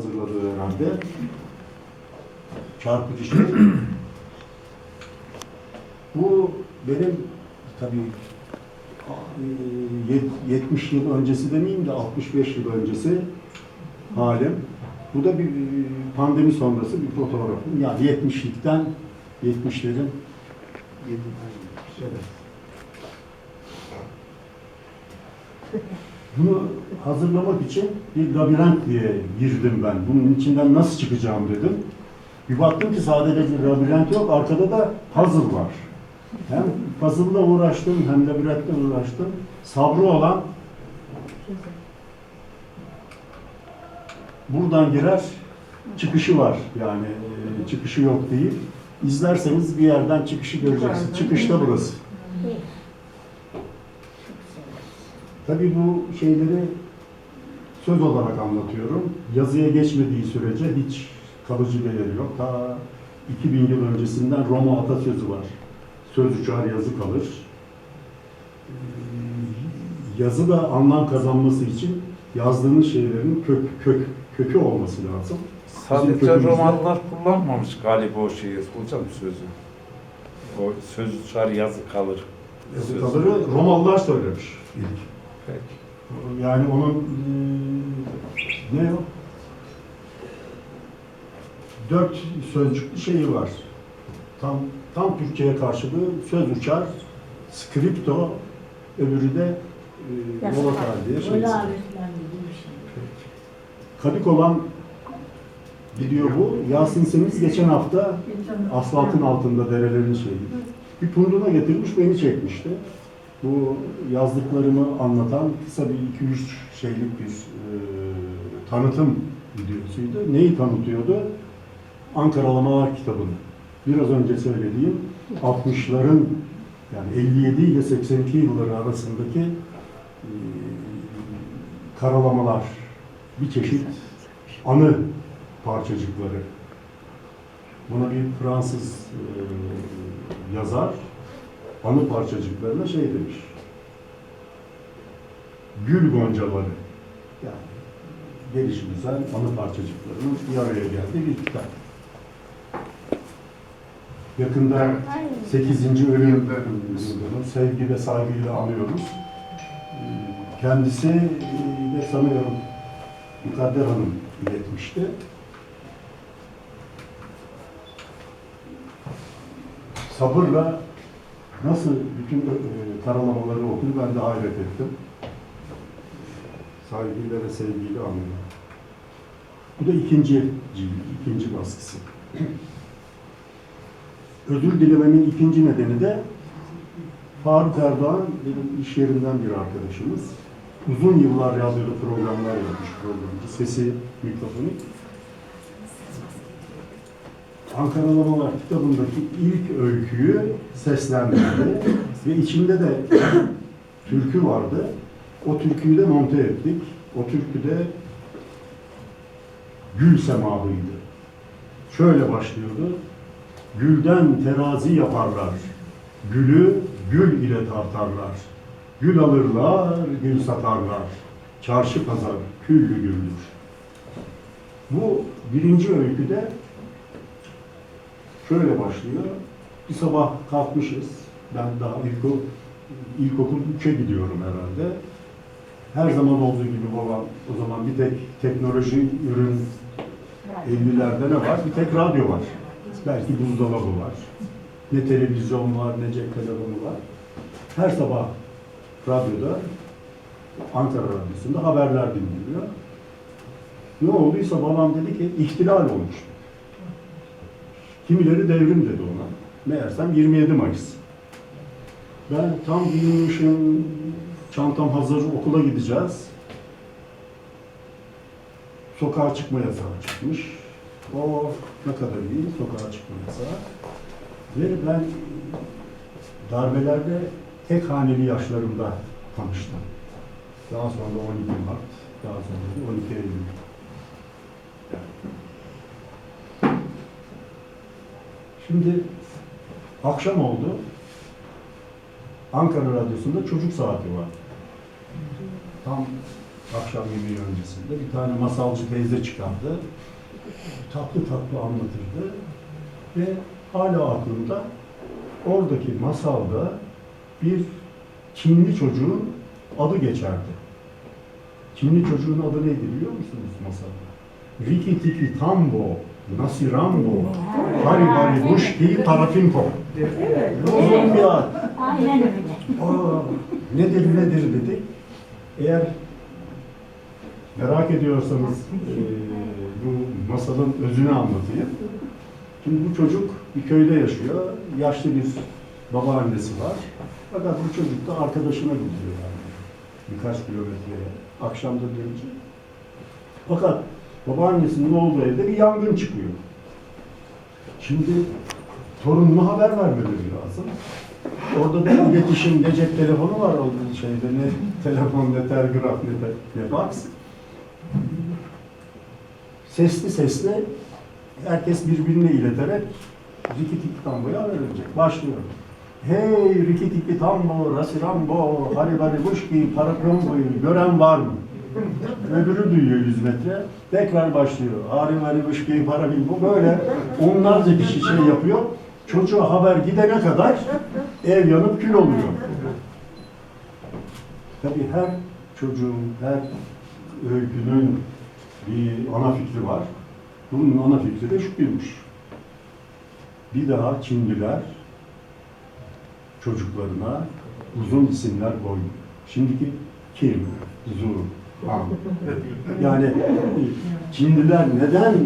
hazırladığı herhalde. Çarpıcı şey. Bu benim tabii e, yet- 70 yıl öncesi demeyeyim de 65 yıl öncesi halim. Bu da bir e, pandemi sonrası bir fotoğrafım. Yani 70'likten 70'lerin Evet. Bunu hazırlamak için bir labirent diye girdim ben. Bunun içinden nasıl çıkacağım dedim. Bir baktım ki sadece bir labirent yok, arkada da puzzle var. Hem puzzle'la uğraştım hem labirentle uğraştım. Sabrı olan buradan girer, çıkışı var. Yani e, çıkışı yok değil. İzlerseniz bir yerden çıkışı göreceksiniz. Çıkış da burası. Tabii bu şeyleri söz olarak anlatıyorum. Yazıya geçmediği sürece hiç kalıcı değeri yok. Ta 2000 yıl öncesinden Roma atasözü var. Söz uçar yazı kalır. Yazı da anlam kazanması için yazdığınız şeylerin kök, kök, kökü olması lazım. Sadece romanlar kullanmamış galiba o şeyi hocam sözü. O söz uçar yazı kalır. Yazı kalırı Romalılar söylemiş ilk. Peki. Yani onun eee, ne o? Dört sözcüklü şeyi var. Tam tam Türkçe'ye karşılığı söz uçar, skripto, öbürü de eee volatil diye şey. Şey. Kadık olan gidiyor bu. Yasin Semiz geçen hafta asfaltın altında derelerin şeyi. Bir punduna getirmiş beni çekmişti. Bu yazdıklarımı anlatan kısa bir iki üç şeylik bir e, tanıtım videosuydu. Neyi tanıtıyordu? Ankaralamalar kitabını. Biraz önce söylediğim 60'ların yani 57 ile 82 yılları arasındaki e, karalamalar bir çeşit anı parçacıkları. Buna bir Fransız e, yazar anı parçacıklarına şey demiş. Gül goncaları. Yani gelişimsel anı parçacıklarının bir araya geldiği bir kitap. Yakında 8. ölüm sevgi ve saygıyla anıyoruz. Kendisi de sanıyorum Mukadder Hanım iletmişti. Sabırla nasıl bütün e, karalamaları okudu ben de hayret ettim. Saygıyla ve sevgiyle anıyor. Bu da ikinci cilt, ikinci baskısı. Özür dilememin ikinci nedeni de Faruk Erdoğan benim iş yerinden bir arkadaşımız. Uzun yıllar radyoda programlar yapmış programcı. Sesi mikrofonik. Ankaralamalar kitabındaki ilk öyküyü seslendirdi ve içinde de türkü vardı. O türküyü de monte ettik. O türkü de Gül semahıydı. Şöyle başlıyordu. Gülden terazi yaparlar. Gülü gül ile tartarlar. Gül alırlar, gül satarlar. Çarşı pazar küllü güldür. Bu birinci öyküde şöyle başlıyor. Bir sabah kalkmışız. Ben daha ilkokul, ilkokul 3'e gidiyorum herhalde. Her zaman olduğu gibi babam o zaman bir tek teknoloji ürün 50'lerde ne var? Bir tek radyo var. Belki buzdolabı var. Ne televizyon var, ne cep telefonu var. Her sabah radyoda, Ankara Radyosu'nda haberler dinleniyor. Ne olduysa babam dedi ki ihtilal olmuş. Kimileri devrim dedi ona. Meğersem 27 Mayıs. Ben tam giyinmişim, çantam hazır, okula gideceğiz. Sokağa çıkma yasağı çıkmış. O ne kadar iyi, sokağa çıkma yasağı. Ve ben darbelerde tek haneli yaşlarımda tanıştım. Daha sonra da 12 Mart, daha sonra da 12 Eylül. Şimdi akşam oldu. Ankara Radyosu'nda çocuk saati var. Tam akşam yemeği öncesinde bir tane masalcı teyze çıkardı. Tatlı tatlı anlatırdı ve hala aklımda oradaki masalda bir Çinli çocuğun adı geçerdi. Çinli çocuğun adı neydi biliyor musunuz masalda? Riki Tiki Tambo, Nasirambo, Hari Bari Muşki Tarafimpo. Uzun bir ad. Aynen öyle. Aa, nedir nedir dedik. Eğer merak ediyorsanız eee, bu masalın özünü anlatayım. Şimdi bu çocuk bir köyde yaşıyor. Yaşlı bir babaannesi var. Fakat bu çocuk da arkadaşına gidiyor yani. Birkaç kilometreye. Akşamda dönünce. Fakat babaannesinin olduğu evde bir yangın çıkıyor. Şimdi torununa haber vermeleri lazım. Orada da iletişim, ne cep telefonu var o şeyde, ne telefon, ne telgraf, ne, te- ne fax. Sesli sesli herkes birbirine ileterek Riki Tiki Tambo'ya verilecek. Başlıyor. Hey Riki Tiki Tambo, Rasirambo, Haribari Buşki, Parakrombo'yu gören var mı? Öbürü duyuyor 100 metre. Tekrar başlıyor. Haribari Buşki, Parakrombo böyle onlarca kişi şey yapıyor. Çocuğa haber gidene kadar ev yanıp kül oluyor. Tabii her çocuğun, her öykünün bir ana fikri var. Bunun ana fikri de şuymuş. Bir daha Çinliler çocuklarına uzun isimler koymuyor. Şimdiki Kim, Zu. Yani Çinliler neden e,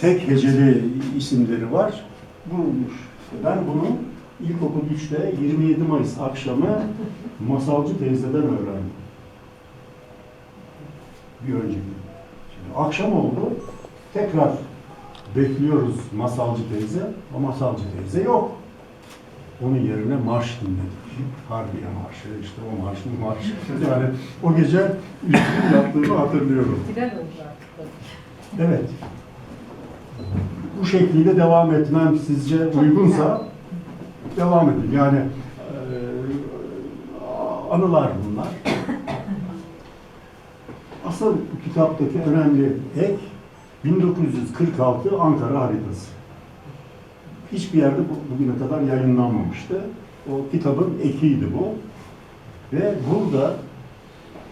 tek heceli isimleri var? Bulmuş. Ben bunu ilkokul 3'te 27 Mayıs akşamı masalcı teyzeden öğrendim. Bir önceki. Şimdi akşam oldu. Tekrar bekliyoruz masalcı teyze. O masalcı teyze yok. Onun yerine marş dinledik. Harbiye marşı, işte o marş, bu marş. Yani o gece üzgün yaptığımı hatırlıyorum. Evet. Bu şekliyle devam etmem sizce uygunsa devam edin. Yani eee, anılar bunlar. Asıl bu kitaptaki önemli ek 1946 Ankara haritası. Hiçbir yerde bu- bugüne kadar yayınlanmamıştı. O kitabın ekiydi bu. Ve burada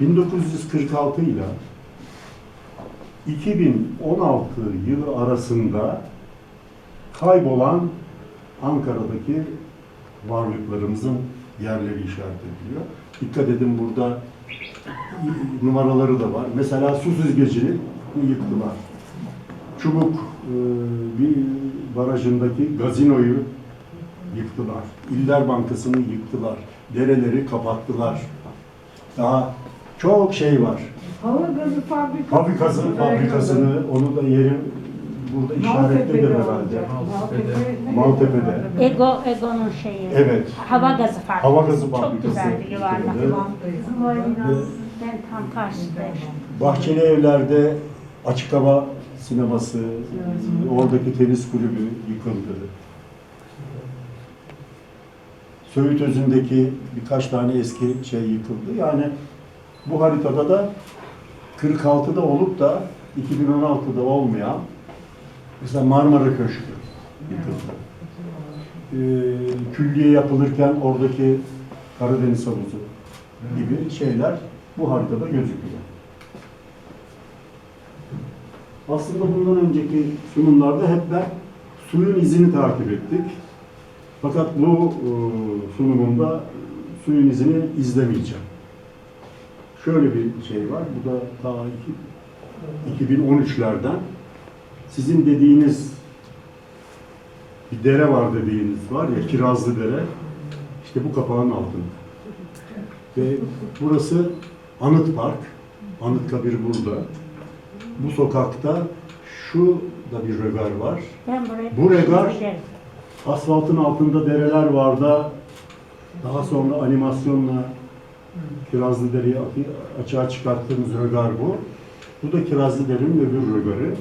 1946 ile 2016 yılı arasında kaybolan Ankara'daki varlıklarımızın yerleri işaret ediliyor. Dikkat edin burada numaraları da var. Mesela su süzgecini yıktılar. Çubuk e, bir barajındaki gazinoyu yıktılar. İller Bankası'nı yıktılar. Dereleri kapattılar. Daha çok şey var. Hava gazı fabrikası. Fabrikası, fabrikasını, onu da yeri burada işaretlidir herhalde. Maltepe'de. Ego, Ego'nun şeyi. Evet. Hava gazı fabrikası. Hava gazı Çok fabrikası. güzeldi yuvarlak. Ben tam karşıdayım. Bahçeli evlerde açık hava sineması, oradaki tenis kulübü yıkıldı. Söğüt Özü'ndeki birkaç tane eski şey yıkıldı. Yani bu haritada da 46'da olup da 2016'da olmayan mesela Marmara Köşkü yıkıldı. Ee, külliye yapılırken oradaki Karadeniz havuzu gibi şeyler bu haritada gözüküyor. Aslında bundan önceki sunumlarda hep ben suyun izini takip ettik. Fakat bu e, sunumumda suyun izini izlemeyeceğim. Şöyle bir şey var, bu da ta iki- 2013'lerden sizin dediğiniz bir dere var dediğiniz var ya, Kirazlı Dere, işte bu kapağın altında. Ve burası Anıt Park, Anıtkabir burada. Bu sokakta şu da bir rögar var. Ben buraya Bu regar- giderim. Asfaltın altında dereler var da daha sonra animasyonla Kirazlı Dere'yi açı- açığa çıkarttığımız rögar bu. Bu da Kirazlı Dere'nin öbür rögarı.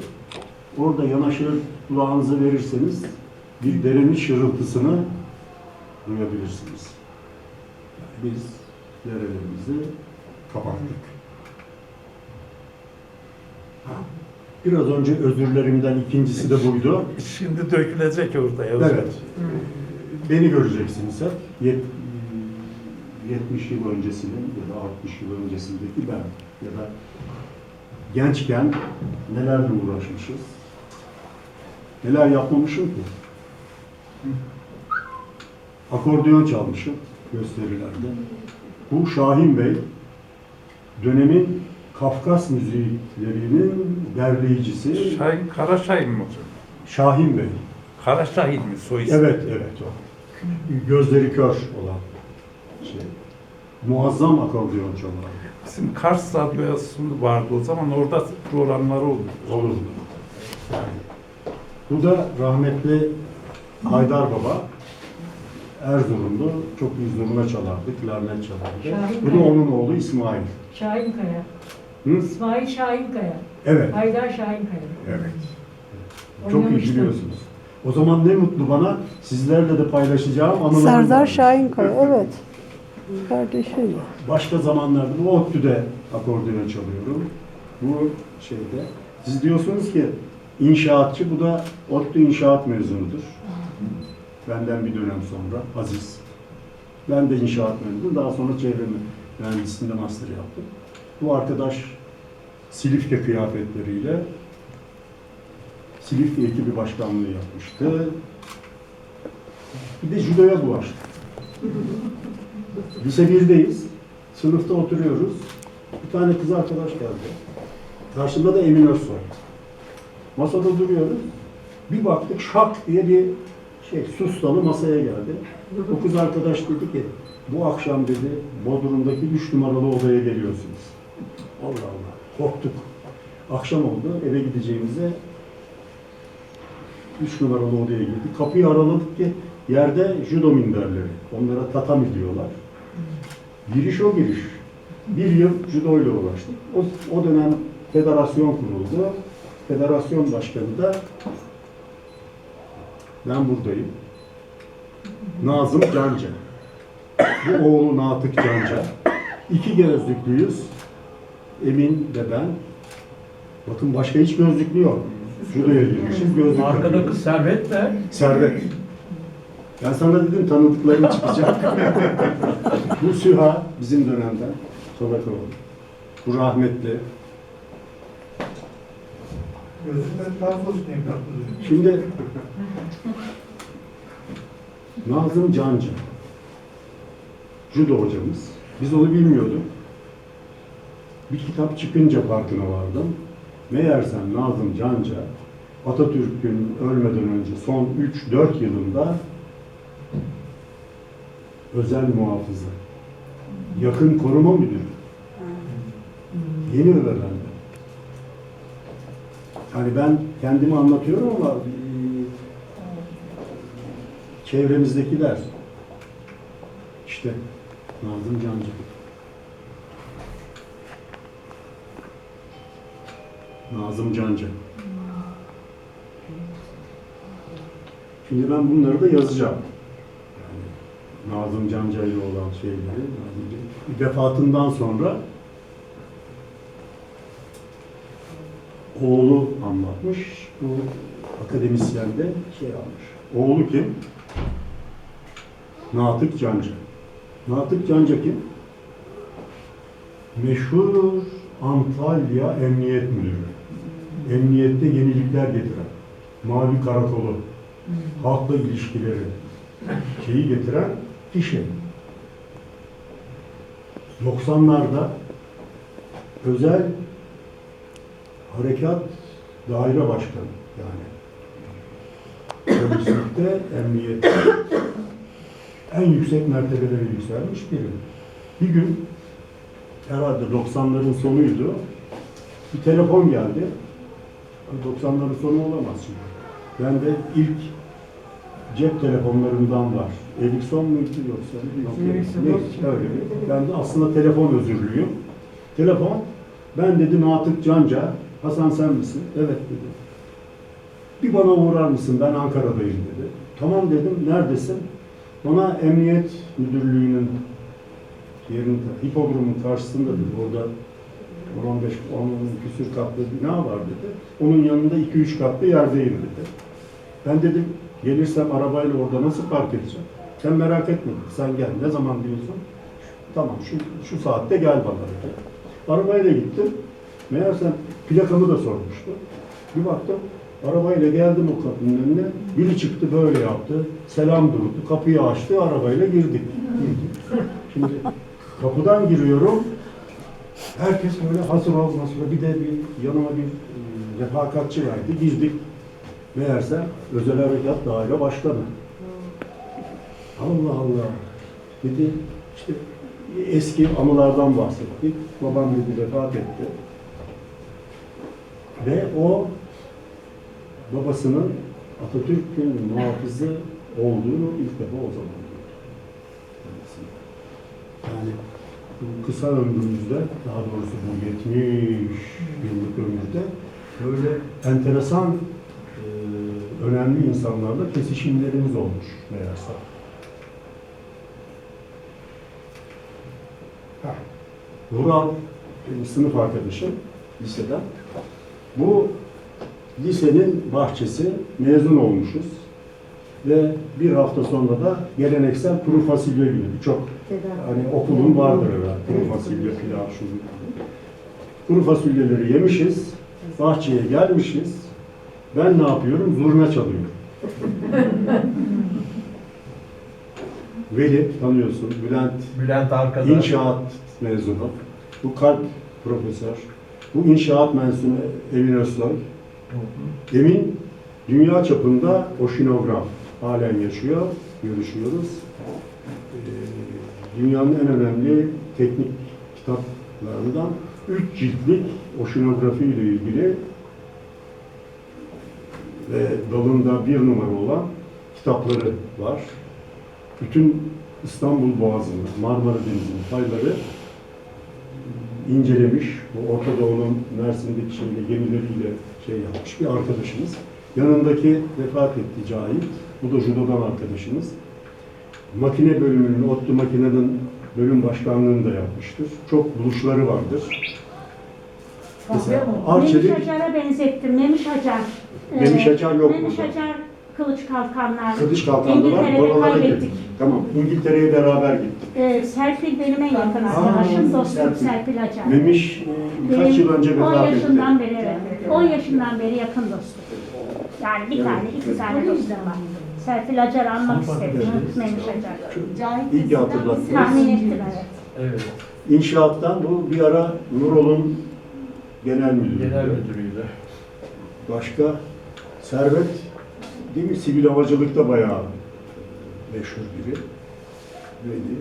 Orada yanaşır kulağınızı verirseniz bir derenin şırıltısını duyabilirsiniz. Biz derelerimizi kapattık. Biraz önce özürlerimden ikincisi de buydu. Şimdi dökülecek orada ya. Evet. Beni göreceksiniz hep. Yet- 70 yıl öncesinin ya da 60 yıl öncesindeki ben ya da gençken nelerle uğraşmışız, neler yapmamışım ki. Akordeon çalmışım gösterilerde. Bu Şahin Bey dönemin Kafkas müziklerinin derleyicisi Şahin, Kara Şahin mi hocam? Şahin Bey. Kara Şahin mi soy ismi? Evet, evet o. Gözleri kör olan şey. Muazzam akordeon çalar. Bizim Kars Radyosu vardı o zaman orada programları oldu. Olur. Bu da rahmetli Haydar Baba. Erzurumlu. Çok zurna çalardı, klarnet çalardı. Şahin Bu da Kaya. onun oğlu İsmail. Şahinkaya. Hı? İsmail Şahinkaya. Evet. Haydar Şahinkaya. Evet. Çok iyi Oynamıştım. biliyorsunuz. O zaman ne mutlu bana sizlerle de paylaşacağım anılarım Serdar var. Şahinkaya, evet. Kardeşiyle. Başka zamanlarda bu ODTÜ'de akordeon çalıyorum. Bu şeyde. Siz diyorsunuz ki inşaatçı, bu da ODTÜ inşaat mezunudur. Benden bir dönem sonra Aziz. Ben de inşaat mezunum. Daha sonra çevre mühendisliğinde master yaptım. Bu arkadaş Silifke kıyafetleriyle Silifke ekibi başkanlığı yapmıştı. Bir de judoya bulaştı. Lise 1'deyiz. Sınıfta oturuyoruz. Bir tane kız arkadaş geldi. Karşımda da Emin Özsoy. Masada duruyoruz. Bir baktık şak diye bir şey sustalı masaya geldi. O kız arkadaş dedi ki bu akşam dedi Bodrum'daki 3 numaralı odaya geliyorsunuz. Allah Allah. Korktuk. Akşam oldu. Eve gideceğimize 3 numaralı odaya girdik. Kapıyı araladık ki yerde judo minderleri. Onlara tatami diyorlar. Giriş o giriş. Bir yıl judo ile uğraştık. O, o dönem federasyon kuruldu. Federasyon başkanı da ben buradayım. Nazım Canca. Bu oğlu Natık Canca. İki gözlüklüyüz. Emin ve ben. Bakın başka hiç gözlüklü yok. Judo'ya girmişiz. Gözlük Arkada kız servet de Servet. Ben sana dedim tanıdıklarım çıkacak. Bu Süha bizim dönemden. Tolakoğlu. Bu rahmetli. Daha? Şimdi Nazım Canca. Judo hocamız. Biz onu bilmiyorduk. Bir kitap çıkınca farkına vardım. Meğersem Nazım Canca Atatürk'ün ölmeden önce son 3-4 yılında özel muhafızı, yakın koruma müdürü. Yeni öğrendim. Hani ben kendimi anlatıyorum ama çevremizdekiler işte Nazım Cancı. Nazım Cancı. Şimdi ben bunları da yazacağım. Yani Nazım Canca ile olan şeyleri. Can- Vefatından sonra oğlu anlatmış. Bu akademisyen de şey almış. Oğlu kim? Natık Canca. Natık Canca kim? Meşhur Antalya Emniyet Müdürü. Emniyette yenilikler getiren, Mavi Karakolu, halkla ilişkileri, şeyi getiren kişi. 90'larda özel harekat daire başkanı yani polislikte, emniyette en yüksek mertebelere yükselmiş biri. Bir gün herhalde 90'ların sonuydu. Bir telefon geldi. 90'ların sonu olamaz şimdi. Ben de ilk cep telefonlarından var. Ericsson muydu yoksa? Yok, Ericsson. ne- öyle. Ben de aslında telefon özürlüyüm. Telefon, ben dedi Natık Canca, Hasan sen misin? Evet dedi. Bir bana uğrar mısın? Ben Ankara'dayım dedi. Tamam dedim, neredesin? Bana Emniyet Müdürlüğü'nün yerin hipodromun karşısında dedi. Orada 15 10 küsür katlı bina var dedi. Onun yanında 2-3 katlı yerdeyim dedi. Ben dedim gelirsem arabayla orada nasıl park edeceğim? Sen merak etme. Sen gel. Ne zaman diyorsun? Tamam şu şu saatte gel bana dedi. Arabayla gittim. Meğerse plakamı da sormuştu. Bir baktım arabayla geldim o kapının önüne. Biri çıktı böyle yaptı. Selam durdu. Kapıyı açtı. Arabayla girdik. Girdik. Şimdi kapıdan giriyorum. Herkes böyle hazır ol, hazır ol. Bir de bir yanıma bir e, refakatçi verdi. Girdik. Meğerse özel harekat daire başkanı. Allah Allah. Dedi işte eski anılardan bahsettik. Babam dedi vefat etti. Ve o babasının Atatürk'ün muhafızı olduğunu ilk defa o zaman gördü. Yani kısa ömrümüzde, daha doğrusu bu 70 yıllık ömürde böyle enteresan, e, önemli insanlarla kesişimlerimiz olmuş meğerse. Ha, Vural, sınıf arkadaşım liseden. Bu lisenin bahçesi, mezun olmuşuz. Ve bir hafta sonra da geleneksel kuru fasulye günü. Çok hani okulun vardır herhalde. Kuru fasulye, pilav, şu bu. Kuru fasulyeleri yemişiz. Bahçeye gelmişiz. Ben ne yapıyorum? Zurna çalıyorum. Veli tanıyorsun. Bülent Bülent arkada. İnşaat mezunu. Bu kalp profesör. Bu inşaat mezunu Emin Özsoy. Emin dünya çapında oşinograf. Halen yaşıyor. Görüşüyoruz. Ee, dünyanın en önemli teknik kitaplarından üç ciltlik oşinografi ile ilgili ve dalında bir numara olan kitapları var. Bütün İstanbul Boğazı'nı, Marmara Denizi'nin fayları incelemiş. Bu Orta Doğu'nun Mersin'deki şeyle, gemileriyle şey yapmış bir arkadaşımız. Yanındaki vefat etti Cahit. Bu da judodan arkadaşımız. Makine bölümünün, ODTÜ makinenin bölüm başkanlığını da yapmıştır. Çok buluşları vardır. Mesela Memiş Arçelik, Hacar'a benzettim. Memiş Hacar. Ee, Memiş Hacar yok Memiş burada. Hacar kılıç kalkanlar. Kılıç Kalkanlı var, İngiltere'de kaybettik. gittik. Tamam, İngiltere'ye beraber gittik. Ee, Serpil benim en yakın arkadaşım, dostum Serpil. Hacar. Memiş e, Benim yıl önce 10 vefat etti. yaşından beri evet. 10 yaşından beri yakın dostum. Yani bir tane, iki tane dostum var. Serpil Hacar'ı anmak istedim. İyi ki hatırlattınız. Tahmin ettim evet. Evet. İnşaattan bu bir ara Nurol'un genel müdürü. Genel müdürüydü. Başka Servet değil mi? Sivil havacılıkta bayağı meşhur biri. Neydi?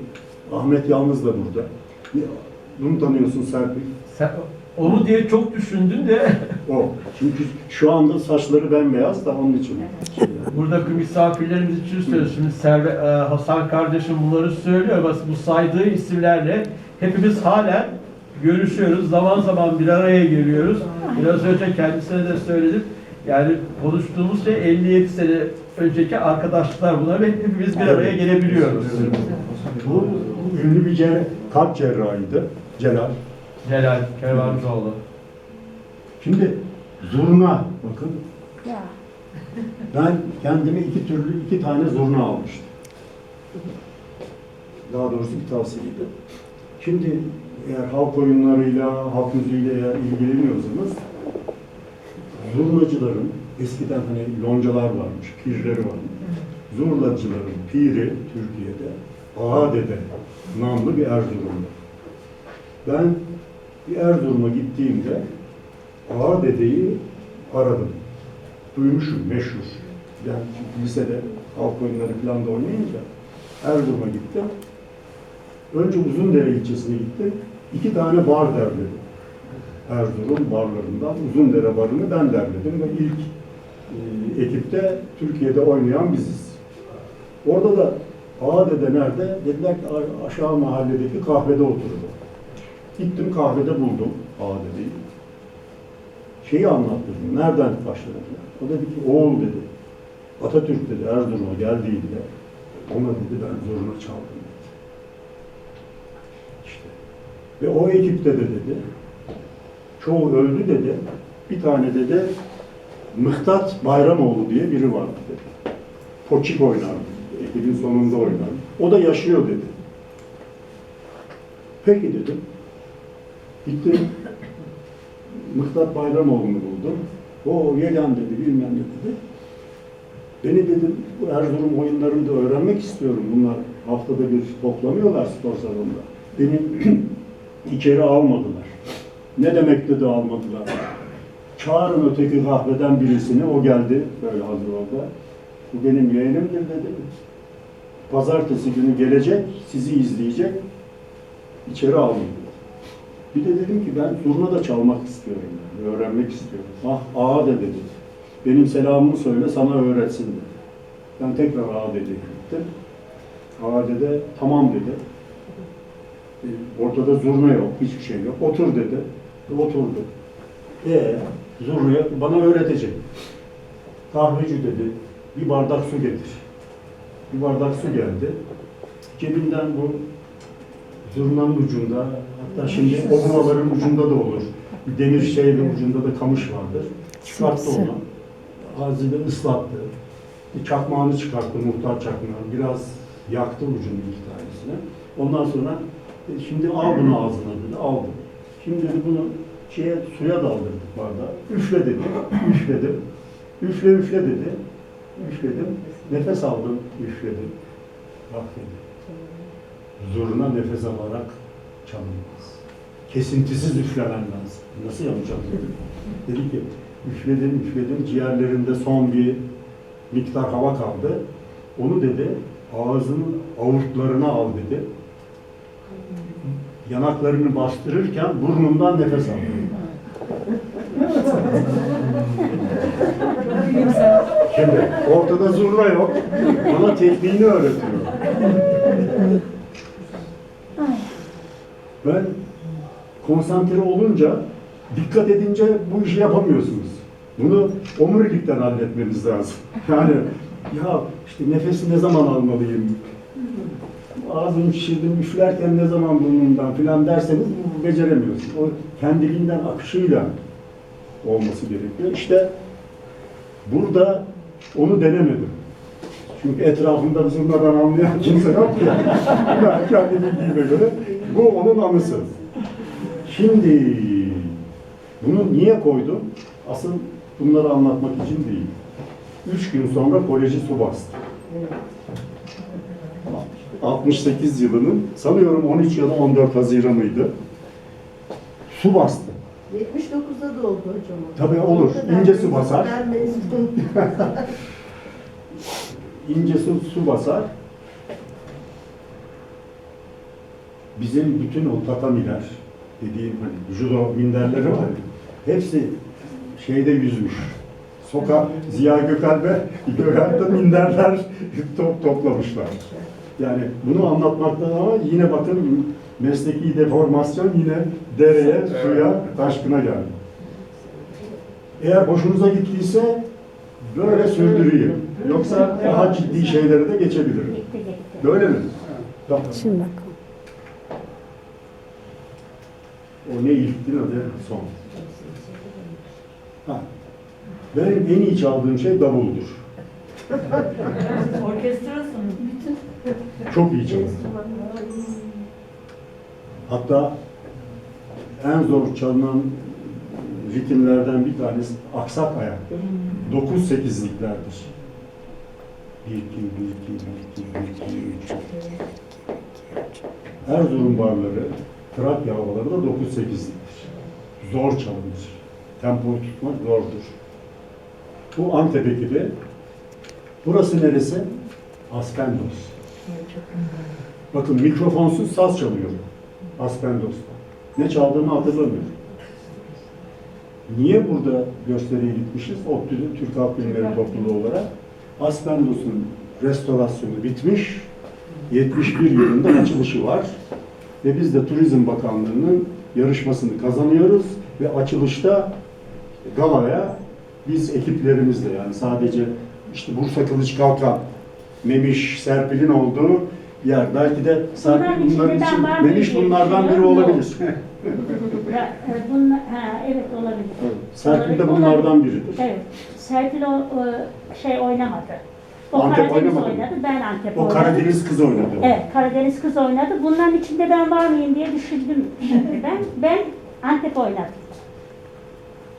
Ahmet Yalnız da burada. Bunu tanıyorsun Serpil. Sen onu diye çok düşündün de O. Çünkü şu anda saçları bembeyaz da onun için. Buradaki misafirlerimiz için söylüyoruz. Şimdi Serve, e, Hasan kardeşim bunları söylüyor ama bu saydığı isimlerle hepimiz hala görüşüyoruz. Zaman zaman bir araya geliyoruz. Biraz önce kendisine de söyledim. Yani konuştuğumuz şey 57 sene önceki arkadaşlıklar bunlar ve hepimiz bir araya gelebiliyoruz. Bu ünlü bir cer kalp cerrahıydı. Celal. Celal Kervancıoğlu. Şimdi zurna bakın Ya. Ben kendime iki türlü iki tane zurna almıştım. Daha doğrusu bir tavsiyeydi. Şimdi eğer halk oyunlarıyla, halk müziğiyle eğer ilgileniyorsanız zurnacıların eskiden hani loncalar varmış, pirleri varmış. Zurnacıların piri Türkiye'de Ağa Dede namlı bir Erzurumlu. Ben bir Erzurum'a gittiğimde Ağa Dede'yi aradım duymuşum, meşhur. Yani lisede halk oyunları falan da oynayınca Erzurum'a gittim. Önce Uzundere ilçesine gittim. İki tane bar derledim. Erzurum barlarından Uzundere barını ben derledim ve ilk e, ekipte Türkiye'de oynayan biziz. Orada da Ağdede nerede? Dediler ki "A- aşağı mahalledeki kahvede oturdu. Gittim kahvede buldum Ağdede'yi şeyi anlattırdım. Nereden başladı? O dedi ki oğul dedi. Atatürk dedi Erzurum'a geldiğinde ona dedi ben zoruna çaldım dedi. Ve o ekipte de dedi, çoğu öldü dedi. Bir tane dedi, Mıhtat Bayramoğlu diye biri vardı dedi. Poçik oynar, ekibin sonunda oynar. O da yaşıyor dedi. Peki dedim. Gittim, Mıhtat Bayramoğlu'nu buldum. O Yegan dedi, bilmem ne dedi. Beni dedim bu Erzurum oyunlarını da öğrenmek istiyorum. Bunlar haftada bir toplanıyorlar spor salonunda. Beni içeri almadılar. Ne demek dedi almadılar. Çağırın öteki kahveden birisini, o geldi böyle hazır oldu. Bu benim yeğenimdir dedi. Pazartesi günü gelecek, sizi izleyecek, içeri dedi. Bir de dedim ki ben zurna da çalmak istiyorum, yani, öğrenmek istiyorum. Ah ağa dedi. Benim selamımı söyle sana öğretsin dedi. Ben tekrar ağa dedi gittim. Ağa dedi tamam dedi. E, Ortada zurna yok, hiçbir şey yok. Otur dedi. E, Oturdu. E zurnayı bana öğretecek. Kahveci dedi. Bir bardak su getir. Bir bardak su geldi. Cebinden bu zurnanın ucunda, hatta şimdi okumaların ucunda da olur. Bir demir şeyin ucunda da kamış vardır. Çıkarttı onu. Ağzıyla ıslattı. Bir çakmağını çıkarttı, muhtar çakmağı. Biraz yaktı ucunu iki tanesine. Ondan sonra "E, şimdi al bunu ağzına dedi, aldım. Şimdi dedi bunu şeye suya daldırdık bardağa. Üfle dedi, üfledim. Üfle üfle dedi. Üfledim. Nefes aldım, üfledim. Bak dedi. Zurna nefes alarak çalınmaz. Kesintisiz üflemen lazım. Nasıl yapacağım dedim. Dedi ki üfledim üfledim ciğerlerinde son bir miktar hava kaldı. Onu dedi ağzının avurtlarına al dedi. Yanaklarını bastırırken burnundan nefes al. Şimdi ortada zurna yok. Bana tekniğini öğretiyor. Ben konsantre olunca, dikkat edince bu işi yapamıyorsunuz. Bunu omurilikten halletmeniz lazım. Yani ya işte nefesi ne zaman almalıyım? Ağzımı şişirdim, üflerken ne zaman burnumdan filan derseniz bu beceremiyorsunuz. O kendiliğinden akışıyla olması gerekiyor. İşte burada onu denemedim. Çünkü etrafımda zurnadan anlayan kimse yok ya. Ben kendi bildiğime göre bu onun anısı. Şimdi bunu niye koydum? Asıl bunları anlatmak için değil. Üç gün sonra koleji su bastı. 68 yılının sanıyorum 13 ya da 14 Haziran'ıydı. Su bastı. 79'da da oldu hocam. Tabii olur. İnce su basar. İnce su, su basar. Bizim bütün o tatamiler, dediğim hani judo minderleri var ya, hepsi şeyde yüzmüş. Sokak, Ziya Gökalp'e Gökalp'te minderler top, toplamışlar. Yani bunu anlatmaktan ama yine bakın mesleki deformasyon yine dereye, suya, taşkına geldi. Eğer hoşunuza gittiyse böyle sürdüreyim. Yoksa daha ciddi şeylere de geçebilirim. Böyle mi? Tamam. Şimdi bakalım. O ne ilktin adı son. Ha. Benim en iyi çaldığım şey davuldur. Orkestrasınız. Çok iyi çalarım. Hatta en zor çalınan ritimlerden bir tanesi aksak ayaktır. 9-8'liklerdir. 1, 2, 1, 2, 1, 2, 1, 2, 3. Erzurum barları, Trakya havaları da 9-8'liktir. Zor çalınır. Tempo tutmak zordur. Bu Antep ekibi. Burası neresi? Aspendos. Bakın mikrofonsuz saz çalıyorum. Aspendos'ta. Ne çaldığımı hatırlamıyorum. Niye burada gösteriye gitmişiz? ODTÜ'de Türk Halk Bilimleri Topluluğu olarak. Aspendos'un restorasyonu bitmiş. 71 yılında açılışı var. Ve biz de Turizm Bakanlığı'nın yarışmasını kazanıyoruz. Ve açılışta galaya biz ekiplerimizle yani sadece işte Bursa Kılıç Kalkan, Memiş, Serpil'in olduğu yer. Belki de Serpil Bunların için, Meliş diye bunlardan biri olabilir. E, bunlar, ha, evet olabilir. Serpil de Olabilir. bunlardan biridir. Evet. Serpil o şey oynamadı. O Antep Karadeniz oynamadı mı? oynadı, ben Antep O oynadım. Karadeniz kız oynadı. Evet, Karadeniz kız oynadı. Bunların içinde ben var mıyım diye düşündüm şimdi ben. Ben Antep oynadım.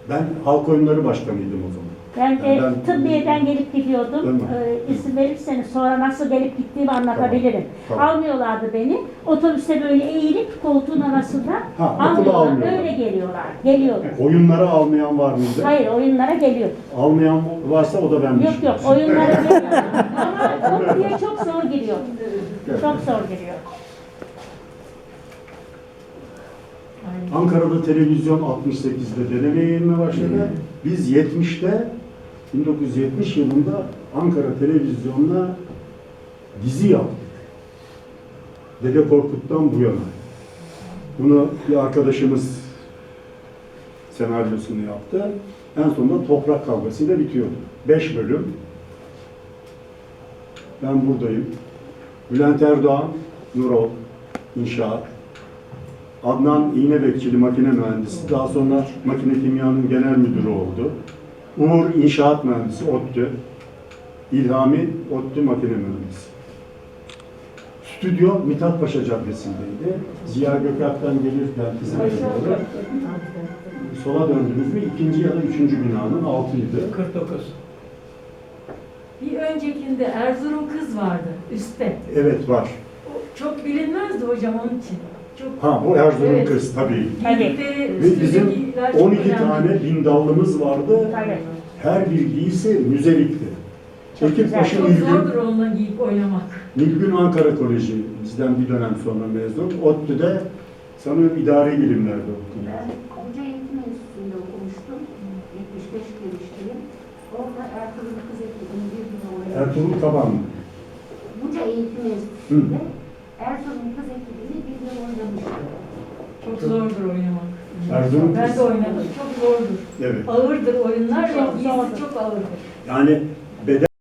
Ben halk oyunları başkanıydım o zaman. Ben de Ben- tıbbiyeden gelip gidiyordum. Ee, isim verirseniz sonra nasıl gelip gittiğimi anlatabilirim. Tamam. Almıyorlardı beni. Otobüste böyle eğilip koltuğun arasında Ha, almıyorlar. almıyorlar. Öyle geliyorlar. Geliyordu. Oyunlara almayan var mıydı? Hayır oyunlara geliyor. Almayan varsa o da benmiş. Yok yok oyunlara geliyor. Ama o diye çok zor giriyor. Çok zor giriyor. Ankara'da televizyon 68'de deneme yayınına başladı. Biz 70'te 1970 yılında Ankara televizyonuna dizi yaptık. Dede Korkut'tan bu yana. Bunu bir arkadaşımız senaryosunu yaptı. En sonunda toprak kavgasıyla bitiyordu. Beş bölüm. Ben buradayım. Bülent Erdoğan, Nurol, İnşaat. Adnan İğnebekçili makine mühendisi. Daha sonra makine kimyanın genel müdürü oldu. Uğur inşaat mühendisi, ODTÜ. İlhami, ODTÜ makine mühendisi. Stüdyo Mithat Paşa Caddesi'ndeydi. Ziya Gökalp'ten gelirken Kızılay'a doğru. Sola döndünüz mü ikinci ya da üçüncü binanın altıydı. 49. Bir öncekinde Erzurum kız vardı üstte. Evet var. O çok bilinmezdi hocam onun için. Çok Ha bu Erzurum Evet. kız tabii. Tabii. Ve bizim üstündekiler çok 12 önemli. tane bindallımız vardı. Tabii. Her bir giysi müzelikti. Çok Ekip güzel. başı Çok Nilgün, zordur onunla giyip oynamak. Nilgün Ankara Koleji bizden bir dönem sonra mezun. ODTÜ'de sanıyorum idari bilimlerde okudu. Ben Koca Eğitim Enstitüsü'nde okumuştum. 75 girişliyim. Orada Ertuğrul Kız Eğitimi'nin bir gün oraya. Ertuğrul Kaban. Buca Eğitim Enstitüsü'nde Ertuğrul Kız oynamıştım. Çok zordur oynamak. Erzurum Ben de oynadım. Çok zordur. Evet. Ağırdır oyunlar ve Çok giysi çok ağırdır. Yani